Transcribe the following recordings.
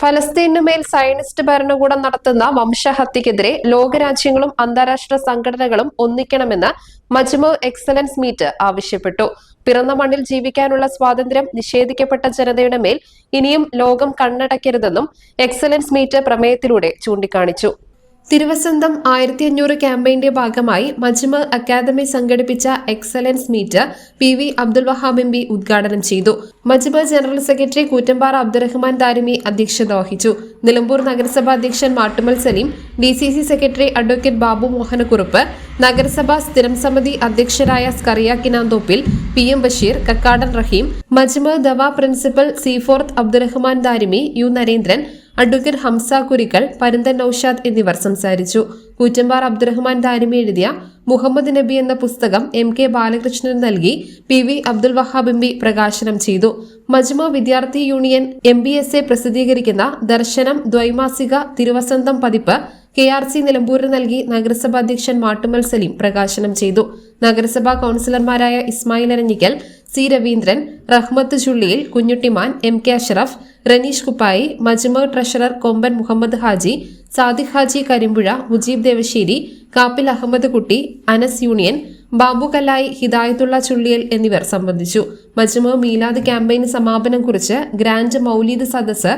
ഫലസ്തീനുമേൽ Zionist ഭരണകൂടം നടത്തുന്ന വംശഹത്യക്കെതിരെ ലോകരാജ്യങ്ങളും അന്താരാഷ്ട്ര സംഘടനകളും ഒന്നിക്കണമെന്ന് മജ്മു എക്സലൻസ് മീറ്റ് ആവശ്യപ്പെട്ടു. പിറന്ന മണ്ണിൽ ജീവിക്കാനുള്ള സ്വാതന്ത്ര്യം നിഷേധിക്കപ്പെട്ട ജനതയുടെ മേൽ ഇനിയും ലോകം കണ്ണടയ്ക്കരുതെന്നും എക്സലൻസ് മീറ്റ് പ്രമേയത്തിലൂടെ ചൂണ്ടിക്കാണിച്ചു. തിരുവസന്തം ആയിരത്തി അഞ്ഞൂറ് ക്യാമ്പയിന്റെ ഭാഗമായി മജ്മ അക്കാദമി സംഘടിപ്പിച്ച excellence meet P V Abdul Wahab M P ഉദ്ഘാടനം ചെയ്തു. മജ്മ ജനറൽ സെക്രട്ടറി കൂറ്റമ്പാറ അബ്ദുറഹ്മാൻ ദാരിമി അധ്യക്ഷത വഹിച്ചു. നിലമ്പൂർ നഗരസഭാ അധ്യക്ഷൻ Mattummal Saleem D C C secretary advocate Babu Mohanakkurup നഗരസഭാ സ്ഥിരം സമിതി അധ്യക്ഷരായ Scaria Kinanthoppil P M Basheer Kakkadan Raheem Majma Dawa principal സീഫോർത്ത് Abdurahman Darimi U Narendran advocate Hamza Kurikkal Parunthan Noushad എന്നിവർ സംസാരിച്ചു. കൂറ്റമ്പാർ അബ്ദുറഹ്മാൻ ദാരിമി എഴുതിയ മുഹമ്മദ് നബി എന്ന പുസ്തകം എം കെ ബാലകൃഷ്ണൻ നൽകി പി വി അബ്ദുൽ വഹാബിംബി പ്രകാശനം ചെയ്തു. മജ്മ വിദ്യാർത്ഥി union M B S A പ്രസിദ്ധീകരിക്കുന്ന ദർശനം ദ്വൈമാസിക തിരുവസന്തം പതിപ്പ് കെ ആർ സി നിലമ്പൂരിൽ നൽകി നഗരസഭാ അധ്യക്ഷൻ മാട്ടുമൽ സലീം പ്രകാശനം ചെയ്തു. നഗരസഭാ കൌൺസിലർമാരായ Ismail Aranjikkal C Raveendran Rahmath Chulliyil Kunjuttiman M K Ashraf Raneesh Kuppayi Majma treasurer Komban Muhammad Haji Sadiq Haji Karimpuzha Mujeeb Devassery Kappil Ahammed Kutty Anas union Babu Kallayi Hidayathulla Chulliyal എന്നിവർ സംബന്ധിച്ചു. മജ്മ മീലാദ് ക്യാമ്പയിന് സമാപനം കുറിച്ച് ഗ്രാൻഡ് മൗലീദ് സദസ്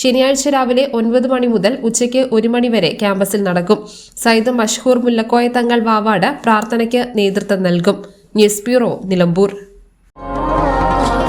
ശനിയാഴ്ച രാവിലെ ഒൻപത് മണി മുതൽ ഉച്ചയ്ക്ക് ഒരു മണി വരെ ക്യാമ്പസിൽ നടക്കും. സയ്യിദ് മഷ്ഹൂർ മുല്ലക്കോയ തങ്ങൾ വാവാട് പ്രാർത്ഥനയ്ക്ക് നേതൃത്വം നൽകും. News bureau Nilambur.